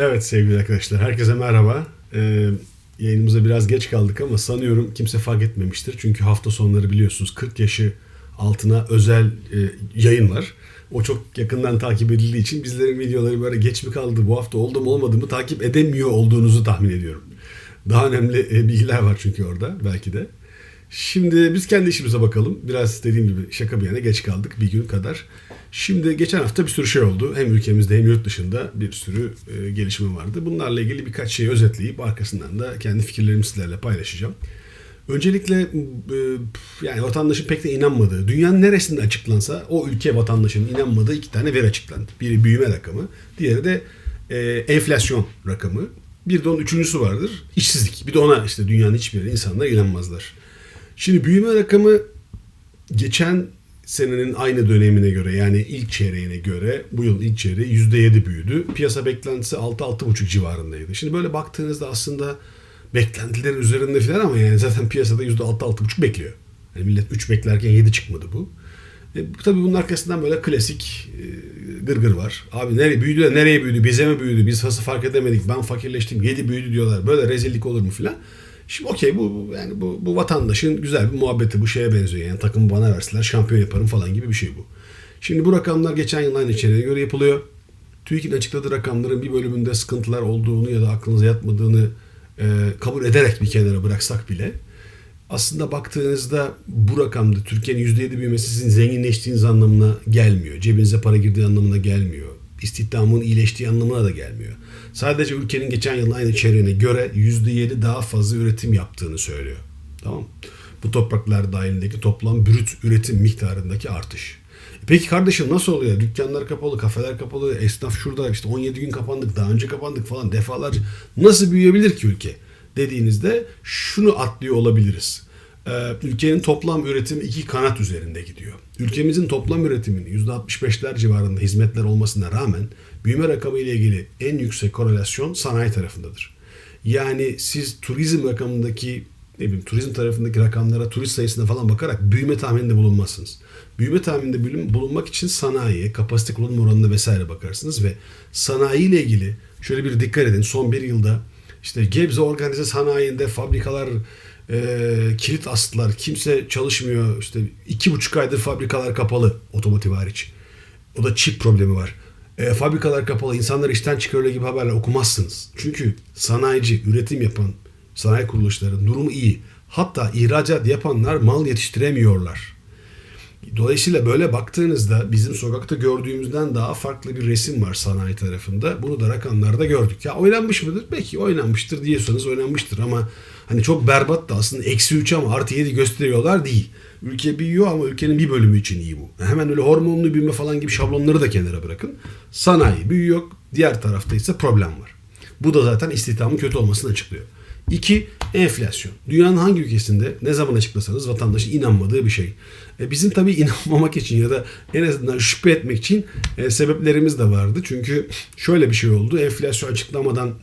Evet sevgili arkadaşlar, herkese merhaba. Ee, yayınımıza biraz geç kaldık ama sanıyorum kimse fark etmemiştir. Çünkü hafta sonları biliyorsunuz 40 yaşı altına özel e, yayın var. O çok yakından takip edildiği için bizlerin videoları böyle geç mi kaldı, bu hafta oldu mu olmadı mı takip edemiyor olduğunuzu tahmin ediyorum. Daha önemli e, bilgiler var çünkü orada belki de. Şimdi biz kendi işimize bakalım. Biraz dediğim gibi şaka bir yana geç kaldık bir gün kadar. Şimdi geçen hafta bir sürü şey oldu. Hem ülkemizde hem yurt dışında bir sürü e, gelişme vardı. Bunlarla ilgili birkaç şeyi özetleyip arkasından da kendi fikirlerimi sizlerle paylaşacağım. Öncelikle e, yani vatandaşın pek de inanmadığı, dünyanın neresinde açıklansa o ülke vatandaşının inanmadığı iki tane veri açıklandı. Biri büyüme rakamı, diğeri de e, enflasyon rakamı. Bir de onun üçüncüsü vardır, işsizlik. Bir de ona işte dünyanın hiçbir insanlar inanmazlar. Şimdi büyüme rakamı geçen senenin aynı dönemine göre yani ilk çeyreğine göre bu yıl ilk çeyreği %7 büyüdü. Piyasa beklentisi 6-6,5 civarındaydı. Şimdi böyle baktığınızda aslında beklentilerin üzerinde falan ama yani zaten piyasada %6-6,5 bekliyor. Yani millet 3 beklerken 7 çıkmadı bu. E, tabii bunun arkasından böyle klasik e, gırgır var. Abi nereye büyüdü de nereye büyüdü? Bize mi büyüdü? Biz nasıl fark edemedik? Ben fakirleştim. 7 büyüdü diyorlar. Böyle rezillik olur mu filan. Şimdi okey bu yani bu, bu vatandaşın güzel bir muhabbeti bu şeye benziyor. Yani takımı bana verseler şampiyon yaparım falan gibi bir şey bu. Şimdi bu rakamlar geçen yıl aynı içeriğe göre yapılıyor. TÜİK'in açıkladığı rakamların bir bölümünde sıkıntılar olduğunu ya da aklınıza yatmadığını e, kabul ederek bir kenara bıraksak bile aslında baktığınızda bu rakamda Türkiye'nin %7 büyümesi sizin zenginleştiğiniz anlamına gelmiyor. Cebinize para girdiği anlamına gelmiyor. İstihdamın iyileştiği anlamına da gelmiyor. Sadece ülkenin geçen yılın aynı çeyreğine göre %7 daha fazla üretim yaptığını söylüyor. Tamam Bu topraklar dahilindeki toplam brüt üretim miktarındaki artış. Peki kardeşim nasıl oluyor? Dükkanlar kapalı, kafeler kapalı, esnaf şurada işte 17 gün kapandık, daha önce kapandık falan defalarca. Nasıl büyüyebilir ki ülke? Dediğinizde şunu atlıyor olabiliriz. Ee, ülkenin toplam üretimi iki kanat üzerinde gidiyor. Ülkemizin toplam üretiminin %65'ler civarında hizmetler olmasına rağmen büyüme rakamı ile ilgili en yüksek korelasyon sanayi tarafındadır. Yani siz turizm rakamındaki ne bileyim turizm tarafındaki rakamlara, turist sayısına falan bakarak büyüme tahmininde bulunmazsınız. Büyüme tahmininde bulunmak için sanayiye, kapasite kullanım oranına vesaire bakarsınız ve sanayi ile ilgili şöyle bir dikkat edin. Son bir yılda işte Gebze organize sanayinde fabrikalar e, kilit astılar. Kimse çalışmıyor. İşte iki buçuk aydır fabrikalar kapalı otomotiv hariç. O da çip problemi var. E, fabrikalar kapalı. insanlar işten çıkarıyor gibi haberler okumazsınız. Çünkü sanayici, üretim yapan sanayi kuruluşları durumu iyi. Hatta ihracat yapanlar mal yetiştiremiyorlar. Dolayısıyla böyle baktığınızda bizim sokakta gördüğümüzden daha farklı bir resim var sanayi tarafında. Bunu da rakamlarda gördük. Ya oynanmış mıdır? Peki oynanmıştır diyorsanız oynanmıştır ama hani çok berbat da aslında eksi 3 ama artı 7 gösteriyorlar değil. Ülke büyüyor ama ülkenin bir bölümü için iyi bu. Hemen öyle hormonlu büyüme falan gibi şablonları da kenara bırakın. Sanayi büyüyor, diğer tarafta ise problem var. Bu da zaten istihdamın kötü olmasını açıklıyor. İki, enflasyon. Dünyanın hangi ülkesinde ne zaman açıklasanız vatandaşın inanmadığı bir şey. E, bizim tabii inanmamak için ya da en azından şüphe etmek için e, sebeplerimiz de vardı. Çünkü şöyle bir şey oldu. Enflasyon açıklamadan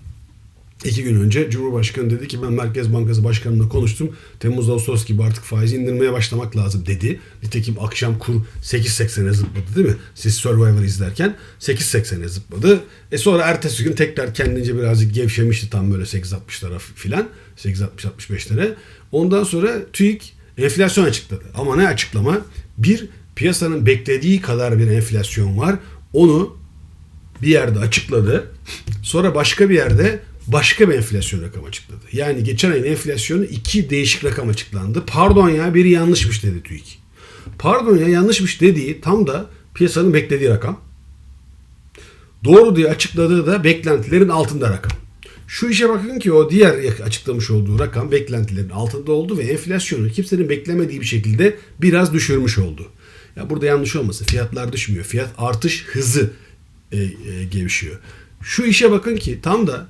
İki gün önce Cumhurbaşkanı dedi ki ben Merkez Bankası Başkanı'na konuştum. Temmuz Ağustos gibi artık faizi indirmeye başlamak lazım dedi. Nitekim akşam kur 8.80'e zıpladı değil mi? Siz Survivor izlerken 8.80'e zıpladı. E sonra ertesi gün tekrar kendince birazcık gevşemişti tam böyle 8.60'lara filan. 8.60-65'lere. Ondan sonra TÜİK enflasyon açıkladı. Ama ne açıklama? Bir, piyasanın beklediği kadar bir enflasyon var. Onu bir yerde açıkladı. Sonra başka bir yerde başka bir enflasyon rakamı açıkladı. Yani geçen ayın enflasyonu iki değişik rakam açıklandı. Pardon ya biri yanlışmış dedi TÜİK. Pardon ya yanlışmış dediği tam da piyasanın beklediği rakam. Doğru diye açıkladığı da beklentilerin altında rakam. Şu işe bakın ki o diğer açıklamış olduğu rakam beklentilerin altında oldu ve enflasyonu kimsenin beklemediği bir şekilde biraz düşürmüş oldu. Ya burada yanlış olmasın. Fiyatlar düşmüyor. Fiyat artış hızı e, e, gevşiyor. Şu işe bakın ki tam da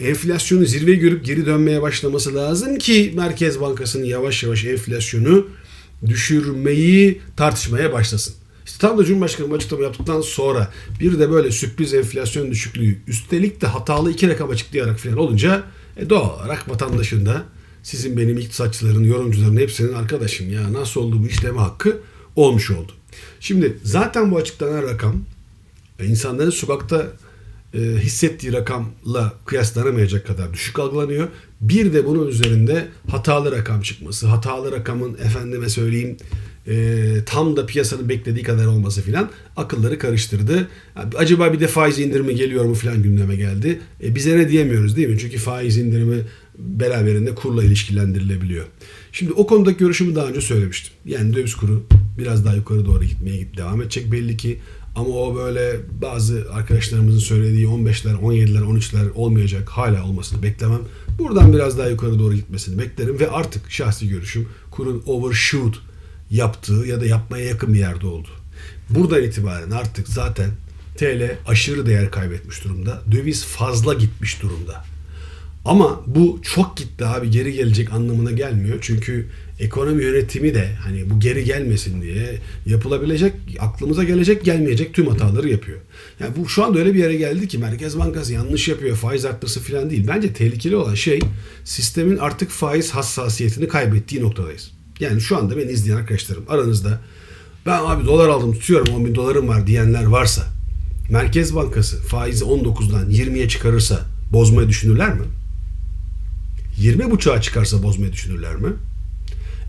enflasyonu zirve görüp geri dönmeye başlaması lazım ki Merkez Bankası'nın yavaş yavaş enflasyonu düşürmeyi tartışmaya başlasın. İşte tam da Cumhurbaşkanı açıklama yaptıktan sonra bir de böyle sürpriz enflasyon düşüklüğü üstelik de hatalı iki rakam açıklayarak falan olunca e doğal olarak vatandaşın da sizin benim iktisatçıların, yorumcuların hepsinin arkadaşım ya nasıl oldu bu işleme hakkı olmuş oldu. Şimdi zaten bu açıklanan rakam e, insanların sokakta e, hissettiği rakamla kıyaslanamayacak kadar düşük algılanıyor. Bir de bunun üzerinde hatalı rakam çıkması, hatalı rakamın efendime söyleyeyim e, tam da piyasanın beklediği kadar olması filan akılları karıştırdı. Acaba bir de faiz indirimi geliyor mu filan gündeme geldi. E, bize ne diyemiyoruz değil mi? Çünkü faiz indirimi beraberinde kurla ilişkilendirilebiliyor. Şimdi o konudaki görüşümü daha önce söylemiştim. Yani döviz kuru biraz daha yukarı doğru gitmeye devam edecek belli ki. Ama o böyle bazı arkadaşlarımızın söylediği 15'ler, 17'ler, 13'ler olmayacak hala olmasını beklemem. Buradan biraz daha yukarı doğru gitmesini beklerim ve artık şahsi görüşüm kurun overshoot yaptığı ya da yapmaya yakın bir yerde oldu. Buradan itibaren artık zaten TL aşırı değer kaybetmiş durumda. Döviz fazla gitmiş durumda. Ama bu çok gitti abi geri gelecek anlamına gelmiyor. Çünkü ekonomi yönetimi de hani bu geri gelmesin diye yapılabilecek, aklımıza gelecek, gelmeyecek tüm hataları yapıyor. Yani bu şu anda öyle bir yere geldi ki Merkez Bankası yanlış yapıyor, faiz artması falan değil. Bence tehlikeli olan şey sistemin artık faiz hassasiyetini kaybettiği noktadayız. Yani şu anda beni izleyen arkadaşlarım aranızda ben abi dolar aldım tutuyorum 10 bin dolarım var diyenler varsa Merkez Bankası faizi 19'dan 20'ye çıkarırsa bozmayı düşünürler mi? 20 buçuğa çıkarsa bozmayı düşünürler mi?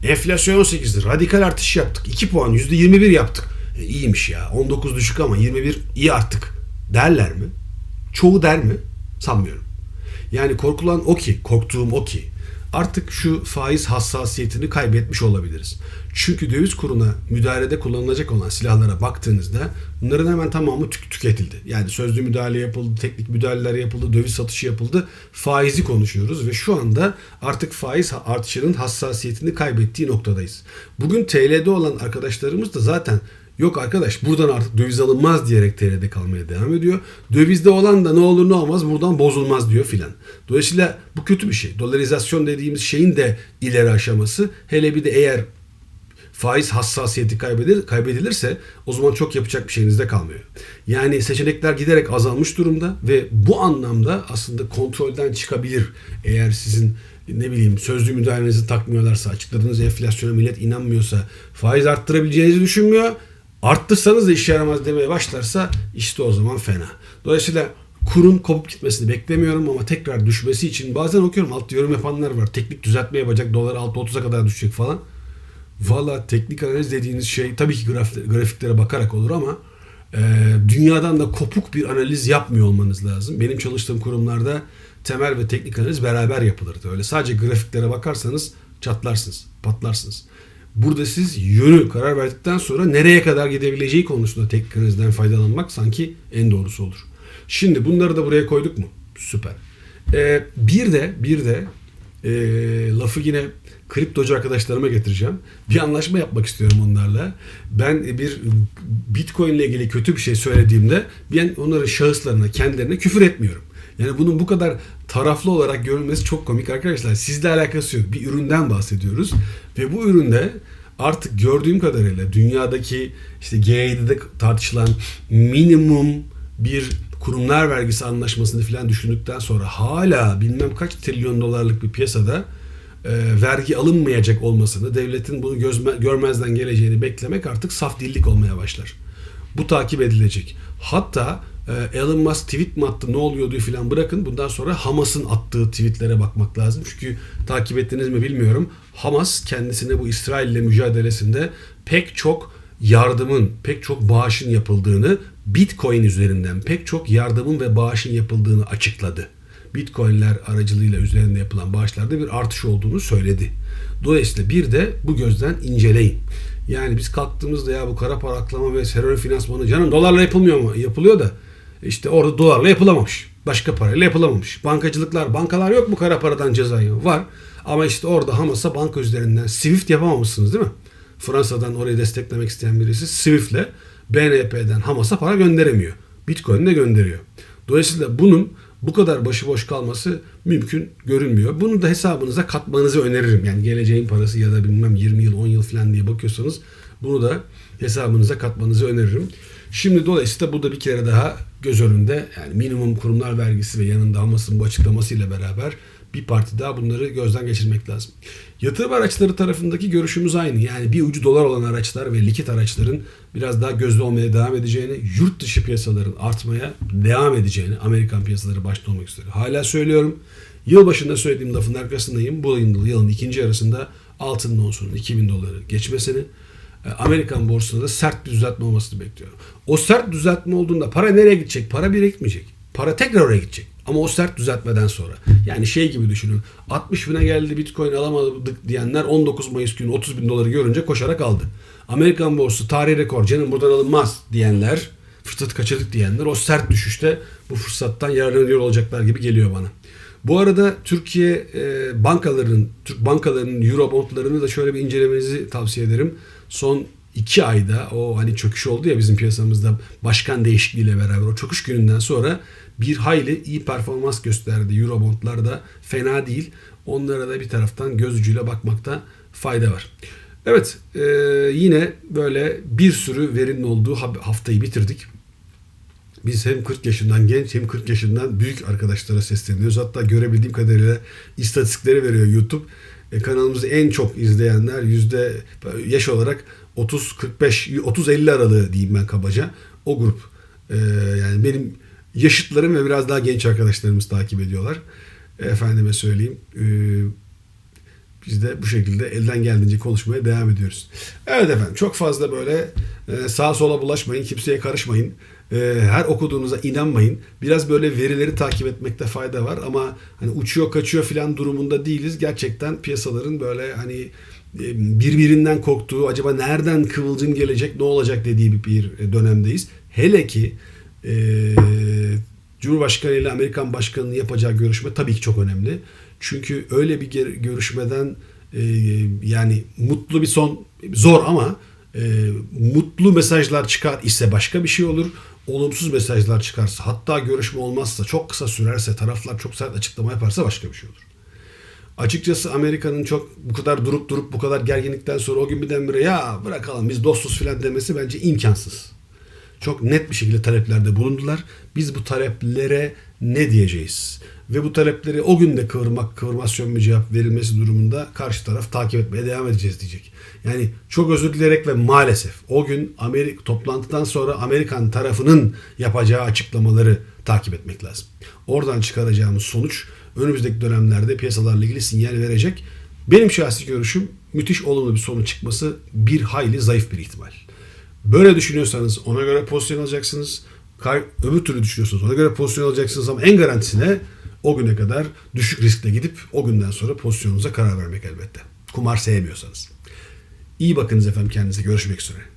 Enflasyon 18'dir. Radikal artış yaptık. 2 puan %21 yaptık. E, iyiymiş ya. 19 düşük ama 21 iyi arttık. Derler mi? Çoğu der mi? Sanmıyorum. Yani korkulan o ki, korktuğum o ki artık şu faiz hassasiyetini kaybetmiş olabiliriz. Çünkü döviz kuruna müdahalede kullanılacak olan silahlara baktığınızda bunların hemen tamamı tük tüketildi. Yani sözlü müdahale yapıldı, teknik müdahaleler yapıldı, döviz satışı yapıldı. Faizi konuşuyoruz ve şu anda artık faiz artışının hassasiyetini kaybettiği noktadayız. Bugün TL'de olan arkadaşlarımız da zaten Yok arkadaş buradan artık döviz alınmaz diyerek TL'de kalmaya devam ediyor. Dövizde olan da ne olur ne olmaz buradan bozulmaz diyor filan. Dolayısıyla bu kötü bir şey. Dolarizasyon dediğimiz şeyin de ileri aşaması. Hele bir de eğer faiz hassasiyeti kaybedilir, kaybedilirse o zaman çok yapacak bir şeyiniz de kalmıyor. Yani seçenekler giderek azalmış durumda ve bu anlamda aslında kontrolden çıkabilir. Eğer sizin ne bileyim sözlü müdahalenizi takmıyorlarsa, açıkladığınız enflasyona millet inanmıyorsa, faiz arttırabileceğinizi düşünmüyor arttırsanız da işe yaramaz demeye başlarsa işte o zaman fena. Dolayısıyla kurun kopup gitmesini beklemiyorum ama tekrar düşmesi için bazen okuyorum altta yorum yapanlar var. Teknik düzeltme yapacak dolar 6.30'a kadar düşecek falan. Valla teknik analiz dediğiniz şey tabii ki graf, grafiklere bakarak olur ama e, dünyadan da kopuk bir analiz yapmıyor olmanız lazım. Benim çalıştığım kurumlarda temel ve teknik analiz beraber yapılırdı. Öyle sadece grafiklere bakarsanız çatlarsınız, patlarsınız. Burada siz yönü karar verdikten sonra nereye kadar gidebileceği konusunda tekniklerinizden faydalanmak sanki en doğrusu olur. Şimdi bunları da buraya koyduk mu? Süper. Ee, bir de bir de e, lafı yine kriptocu arkadaşlarıma getireceğim. Bir anlaşma yapmak istiyorum onlarla. Ben bir Bitcoin ile ilgili kötü bir şey söylediğimde ben onların şahıslarına, kendilerine küfür etmiyorum. Yani bunun bu kadar taraflı olarak görülmesi çok komik arkadaşlar. Sizle alakası yok. Bir üründen bahsediyoruz. Ve bu üründe artık gördüğüm kadarıyla dünyadaki işte G7'de tartışılan minimum bir kurumlar vergisi anlaşmasını falan düşündükten sonra hala bilmem kaç trilyon dolarlık bir piyasada e, vergi alınmayacak olmasını, devletin bunu gözme, görmezden geleceğini beklemek artık saf dillik olmaya başlar. Bu takip edilecek. Hatta e, Elon Musk tweet mi attı ne oluyordu falan bırakın. Bundan sonra Hamas'ın attığı tweetlere bakmak lazım. Çünkü takip ettiniz mi bilmiyorum. Hamas kendisine bu İsrail ile mücadelesinde pek çok yardımın, pek çok bağışın yapıldığını, Bitcoin üzerinden pek çok yardımın ve bağışın yapıldığını açıkladı. Bitcoin'ler aracılığıyla üzerinde yapılan bağışlarda bir artış olduğunu söyledi. Dolayısıyla bir de bu gözden inceleyin. Yani biz kalktığımızda ya bu kara para aklama ve terör finansmanı canım dolarla yapılmıyor mu? Yapılıyor da işte orada dolarla yapılamamış. Başka parayla yapılamamış. Bankacılıklar, bankalar yok mu kara paradan cezayı? Var. Ama işte orada Hamas'a banka üzerinden Swift yapamamışsınız değil mi? Fransa'dan orayı desteklemek isteyen birisi Swift'le BNP'den Hamas'a para gönderemiyor. Bitcoin de gönderiyor. Dolayısıyla bunun bu kadar başıboş kalması mümkün görünmüyor. Bunu da hesabınıza katmanızı öneririm. Yani geleceğin parası ya da bilmem 20 yıl 10 yıl falan diye bakıyorsanız bunu da hesabınıza katmanızı öneririm. Şimdi dolayısıyla bu da bir kere daha göz önünde yani minimum kurumlar vergisi ve yanında almasının bu açıklamasıyla beraber bir parti daha bunları gözden geçirmek lazım. Yatırım araçları tarafındaki görüşümüz aynı. Yani bir ucu dolar olan araçlar ve likit araçların biraz daha gözde olmaya devam edeceğini, yurt dışı piyasaların artmaya devam edeceğini, Amerikan piyasaları başta olmak üzere. Hala söylüyorum. Yıl başında söylediğim lafın arkasındayım. Bu yılın, yılın ikinci yarısında altının onsunun 2000 doları geçmesini, e, Amerikan borsasında da sert bir düzeltme olmasını bekliyorum. O sert düzeltme olduğunda para nereye gidecek? Para bir. Para tekrar oraya gidecek. Ama o sert düzeltmeden sonra. Yani şey gibi düşünün. 60 bine geldi bitcoin alamadık diyenler 19 Mayıs günü 30 bin doları görünce koşarak aldı. Amerikan borsası tarihi rekor canım buradan alınmaz diyenler fırsatı kaçırdık diyenler o sert düşüşte bu fırsattan yararlanıyor olacaklar gibi geliyor bana. Bu arada Türkiye e, bankalarının, Türk bankalarının Eurobondlarını da şöyle bir incelemenizi tavsiye ederim. Son iki ayda o hani çöküş oldu ya bizim piyasamızda başkan değişikliğiyle beraber o çöküş gününden sonra bir hayli iyi performans gösterdi. Eurobondlar da fena değil. Onlara da bir taraftan göz ucuyla bakmakta fayda var. Evet e, yine böyle bir sürü verinin olduğu haftayı bitirdik. Biz hem 40 yaşından genç hem 40 yaşından büyük arkadaşlara sesleniyoruz. Hatta görebildiğim kadarıyla istatistikleri veriyor YouTube. E, kanalımızı en çok izleyenler yüzde yaş olarak 30-45, 30-50 aralığı diyeyim ben kabaca. O grup. E, yani benim yaşıtlarım ve biraz daha genç arkadaşlarımız takip ediyorlar. Efendime söyleyeyim. E, biz de bu şekilde elden geldiğince konuşmaya devam ediyoruz. Evet efendim çok fazla böyle e, sağa sola bulaşmayın, kimseye karışmayın. E, her okuduğunuza inanmayın. Biraz böyle verileri takip etmekte fayda var ama hani uçuyor kaçıyor filan durumunda değiliz. Gerçekten piyasaların böyle hani birbirinden korktuğu, acaba nereden kıvılcım gelecek, ne olacak dediği bir dönemdeyiz. Hele ki e, Cumhurbaşkanı ile Amerikan Başkanı'nın yapacağı görüşme tabii ki çok önemli. Çünkü öyle bir görüşmeden e, yani mutlu bir son zor ama e, mutlu mesajlar çıkar ise başka bir şey olur. Olumsuz mesajlar çıkarsa hatta görüşme olmazsa çok kısa sürerse taraflar çok sert açıklama yaparsa başka bir şey olur. Açıkçası Amerika'nın çok bu kadar durup durup bu kadar gerginlikten sonra o gün birdenbire ya bırakalım biz dostuz filan demesi bence imkansız. Çok net bir şekilde taleplerde bulundular. Biz bu taleplere ne diyeceğiz? Ve bu talepleri o gün de kıvırmak, kıvırmasyon bir cevap verilmesi durumunda karşı taraf takip etmeye devam edeceğiz diyecek. Yani çok özür dileyerek ve maalesef o gün Amerika toplantıdan sonra Amerikan tarafının yapacağı açıklamaları takip etmek lazım. Oradan çıkaracağımız sonuç önümüzdeki dönemlerde piyasalarla ilgili sinyal verecek. Benim şahsi görüşüm müthiş olumlu bir sonuç çıkması bir hayli zayıf bir ihtimal. Böyle düşünüyorsanız ona göre pozisyon alacaksınız. Öbür türlü düşünüyorsanız ona göre pozisyon alacaksınız ama en garantisine o güne kadar düşük riskle gidip o günden sonra pozisyonunuza karar vermek elbette. Kumar sevmiyorsanız. İyi bakınız efendim kendinize. Görüşmek üzere.